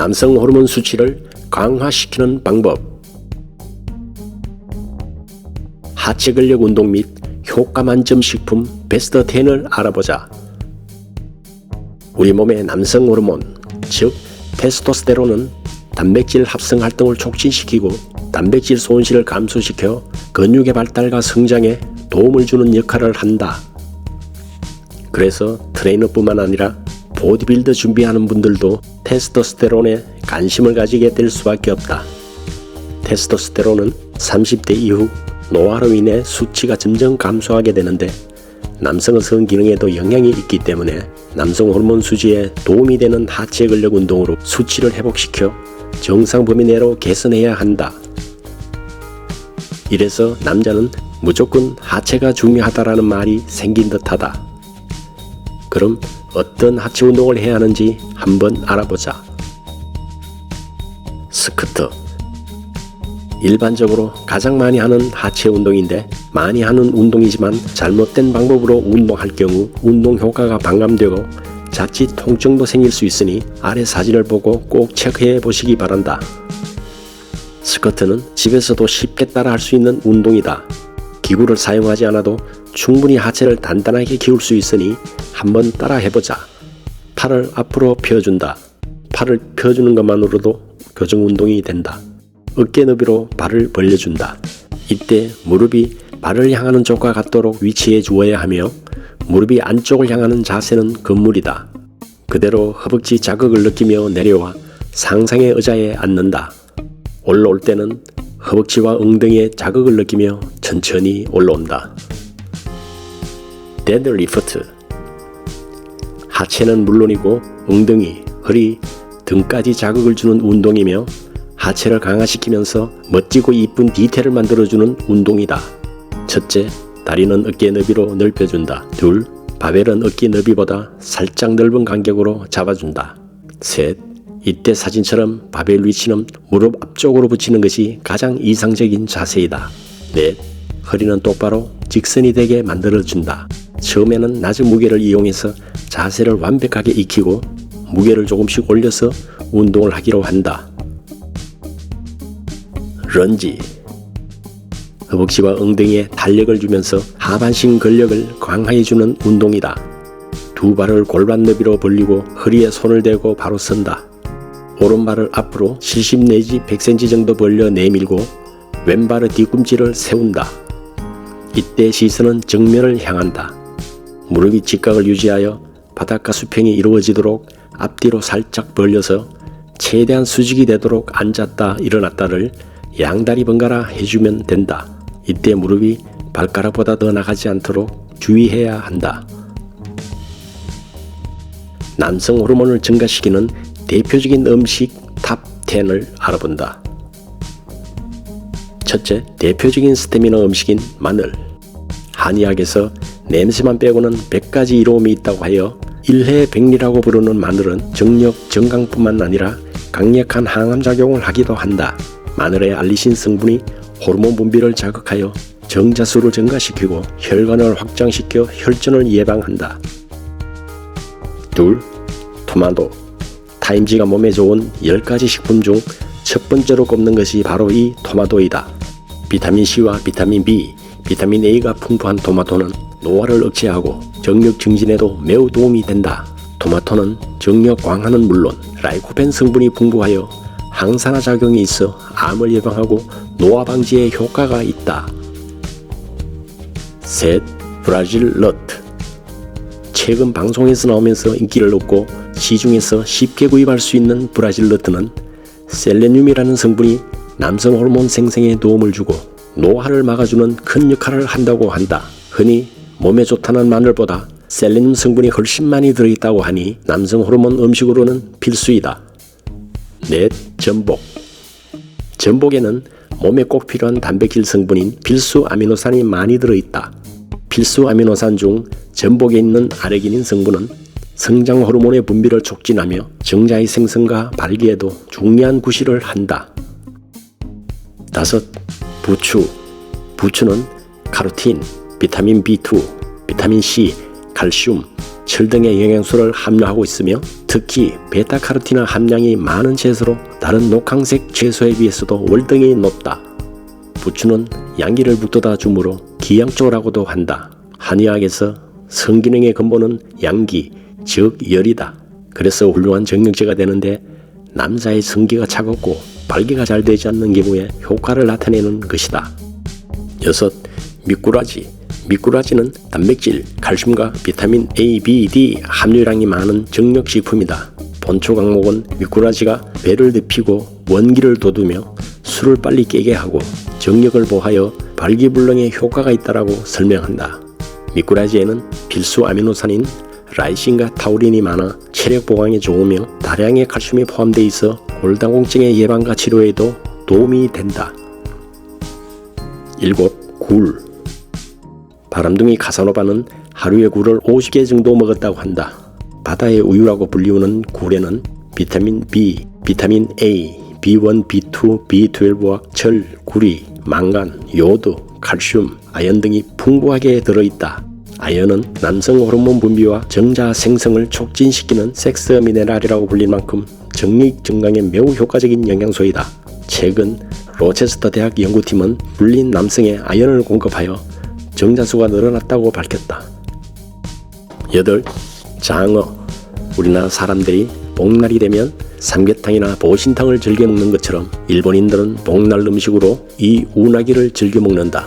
남성 호르몬 수치를 강화시키는 방법. 하체 근력 운동 및 효과 만점 식품 베스트 10을 알아보자. 우리 몸의 남성 호르몬, 즉 테스토스테론은 단백질 합성 활동을 촉진시키고 단백질 손실을 감소시켜 근육의 발달과 성장에 도움을 주는 역할을 한다. 그래서 트레이너뿐만 아니라 보디빌더 준비하는 분들도 테스토스테론에 관심을 가지게 될 수밖에 없다. 테스토스테론은 30대 이후 노화로 인해 수치가 점점 감소하게 되는데 남성의 성기능에도 영향이 있기 때문에 남성 호르몬 수지에 도움이 되는 하체 근력 운동으로 수치를 회복시켜 정상 범위 내로 개선해야 한다. 이래서 남자는 무조건 하체가 중요하다라는 말이 생긴 듯하다. 그럼 어떤 하체 운동을 해야 하는지 한번 알아보자. 스쿼트 일반적으로 가장 많이 하는 하체 운동인데 많이 하는 운동이지만 잘못된 방법으로 운동할 경우 운동 효과가 반감되고 자칫 통증도 생길 수 있으니 아래 사진을 보고 꼭 체크해 보시기 바란다. 스쿼트는 집에서도 쉽게 따라 할 수 있는 운동이다. 기구를 사용하지 않아도 충분히 하체를 단단하게 기울 수 있으니 한번 따라 해보자. 팔을 앞으로 펴준다. 팔을 펴주는 것만으로도 교정 운동이 된다. 어깨 너비로 발을 벌려준다. 이때 무릎이 발을 향하는 쪽과 같도록 위치해 주어야 하며 무릎이 안쪽을 향하는 자세는 건물이다. 그대로 허벅지 자극을 느끼며 내려와 상상의 의자에 앉는다. 올라올 때는 허벅지와 엉덩이에 자극을 느끼며 천천히 올라온다. 데드리프트 하체는 물론이고 엉덩이, 허리, 등까지 자극을 주는 운동이며 하체를 강화시키면서 멋지고 이쁜 디테일을 만들어주는 운동이다. 첫째, 다리는 어깨 너비로 넓혀준다. 둘, 바벨은 어깨 너비보다 살짝 넓은 간격으로 잡아준다. 셋, 이때 사진처럼 바벨 위치는 무릎 앞쪽으로 붙이는 것이 가장 이상적인 자세이다. 넷, 허리는 똑바로 직선이 되게 만들어준다. 처음에는 낮은 무게를 이용해서 자세를 완벽하게 익히고 무게를 조금씩 올려서 운동을 하기로 한다. 런지 허벅지와 엉덩이에 탄력을 주면서 하반신 근력을 강화해주는 운동이다. 두 발을 골반 너비로 벌리고 허리에 손을 대고 바로 선다. 오른발을 앞으로 70 내지 100cm 정도 벌려 내밀고 왼발의 뒤꿈치를 세운다. 이때 시선은 정면을 향한다. 무릎이 직각을 유지하여 바닥과 수평이 이루어지도록 앞뒤로 살짝 벌려서 최대한 수직이 되도록 앉았다 일어났다를 양다리 번갈아 해주면 된다. 이때 무릎이 발가락보다 더 나가지 않도록 주의해야 한다. 남성 호르몬을 증가시키는 대표적인 음식 탑 10을 알아본다. 첫째, 대표적인 스테미너 음식인 마늘. 한의학에서 냄새만 빼고는 100가지 이로움이 있다고 하여 일해 백리라고 부르는 마늘은 정력 정강뿐만 아니라 강력한 항암 작용을 하기도 한다. 마늘의 알리신 성분이 호르몬 분비를 자극하여 정자수를 증가시키고 혈관을 확장시켜 혈전을 예방한다. 둘, 토마토. 타임지가 몸에 좋은 10가지 식품 중 첫 번째로 꼽는 것이 바로 이 토마토이다. 비타민 C와 비타민 B, 비타민 A가 풍부한 토마토는 노화를 억제하고 정력 증진에도 매우 도움이 된다. 토마토는 정력 강화는 물론 라이코펜 성분이 풍부하여 항산화 작용이 있어 암을 예방하고 노화 방지에 효과가 있다. 셋, 브라질 너트. 최근 방송에서 나오면서 인기를 얻고 시중에서 쉽게 구입할 수 있는 브라질 너트는 셀레늄이라는 성분이 남성 호르몬 생성에 도움을 주고 노화를 막아주는 큰 역할을 한다고 한다. 흔히 몸에 좋다는 마늘보다 셀레늄 성분이 훨씬 많이 들어있다고 하니 남성 호르몬 음식으로는 필수이다. 넷, 전복. 전복에는 몸에 꼭 필요한 단백질 성분인 필수 아미노산이 많이 들어있다. 필수 아미노산 중 전복에 있는 아르기닌 성분은 성장 호르몬의 분비를 촉진하며 정자의 생성과 발기에도 중요한 구실을 한다. 다섯, 부추. 부추는 카로틴, 비타민 B2, 비타민 C, 칼슘, 철 등의 영양소를 함유하고 있으며 특히 베타카로틴 함량이 많은 채소로 다른 녹황색 채소에 비해서도 월등히 높다. 부추는 양기를 북돋아 주므로 기양초라고도 한다. 한의학에서 성기능의 근본은 양기, 즉 열이다. 그래서 훌륭한 정력제가 되는데 남자의 성기가 차갑고 발기가 잘 되지 않는 경우에 효과를 나타내는 것이다. 여섯, 미꾸라지. 미꾸라지는 단백질, 칼슘과 비타민 A, B, D 함유량이 많은 정력식품이다. 본초 강목은 미꾸라지가 배를 덮이고 원기를 돋우며 술을 빨리 깨게 하고 정력을 보하여 발기불능에 효과가 있다라고 설명한다. 미꾸라지에는 필수 아미노산인 라이신과 타우린이 많아 체력 보강에 좋으며 다량의 칼슘이 포함되어 있어 골다공증의 예방과 치료에도 도움이 된다. 일곱, 굴. 바람둥이 카사노바는 하루에 굴을 50개 정도 먹었다고 한다. 바다의 우유라고 불리우는 굴에는 비타민 B, 비타민 A, B1, B2, B12와 철, 구리, 망간, 요드, 칼슘, 아연 등이 풍부하게 들어있다. 아연은 남성 호르몬 분비와 정자 생성을 촉진시키는 섹스 미네랄이라고 불릴 만큼 정력 증강에 매우 효과적인 영양소이다. 최근 로체스터 대학 연구팀은 불린 남성의 아연을 공급하여 정자수가 늘어났다고 밝혔다. 8. 장어 우리나라 사람들이 복날이 되면 삼계탕이나 보신탕을 즐겨 먹는 것처럼 일본인들은 복날 음식으로 이 운하기를 즐겨 먹는다.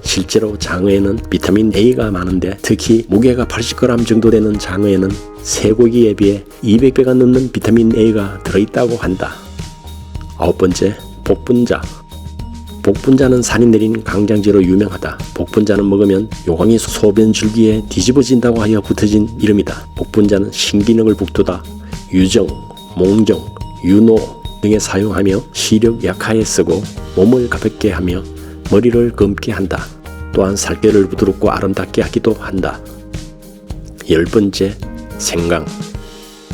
실제로 장어에는 비타민 A가 많은데 특히 무게가 80g 정도 되는 장어에는 쇠고기에 비해 200배가 넘는 비타민 A가 들어있다고 한다. 아홉 번째, 복분자. 복분자는 산이 내린 강장제로 유명하다. 복분자는 먹으면 요강이 소변 줄기에 뒤집어진다고 하여 붙어진 이름이다. 복분자는 신기능을 북돋아 유정, 몽정, 유노 등에 사용하며 시력 약화에 쓰고 몸을 가볍게 하며 머리를 검게 한다. 또한 살결을 부드럽고 아름답게 하기도 한다. 열 번째, 생강.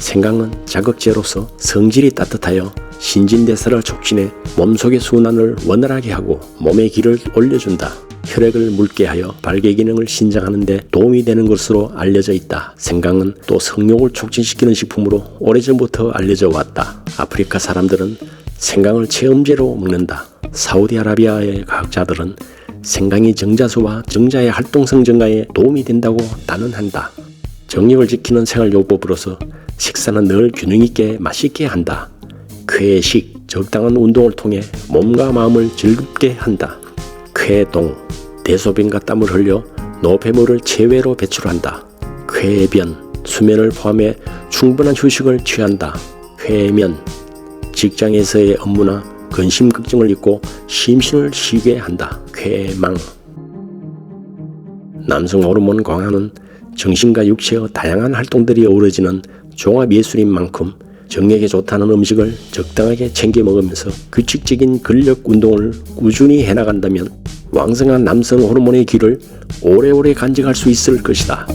생강은 자극제로서 성질이 따뜻하여 신진대사를 촉진해 몸속의 순환을 원활하게 하고 몸의 기를 올려준다. 혈액을 묽게 하여 발계 기능을 신장하는 데 도움이 되는 것으로 알려져 있다. 생강은 또 성욕을 촉진시키는 식품으로 오래전부터 알려져 왔다. 아프리카 사람들은 생강을 체험제로 먹는다. 사우디아라비아의 과학자들은 생강이 정자수와 정자의 활동성 증가에 도움이 된다고 단언한다. 정력을 지키는 생활요법으로서 식사는 늘 균형 있게 맛있게 한다. 쾌식, 적당한 운동을 통해 몸과 마음을 즐겁게 한다. 쾌동, 대소변과 땀을 흘려 노폐물을 체외로 배출한다. 쾌변, 수면을 포함해 충분한 휴식을 취한다. 쾌면, 직장에서의 업무나 근심 걱정을 잊고 심신을 쉬게 한다. 쾌망. 남성 호르몬 강화는 정신과 육체의 다양한 활동들이 어우러지는 종합 예술인 만큼 정력에 좋다는 음식을 적당하게 챙겨 먹으면서 규칙적인 근력 운동을 꾸준히 해나간다면 왕성한 남성 호르몬의 길을 오래오래 간직할 수 있을 것이다.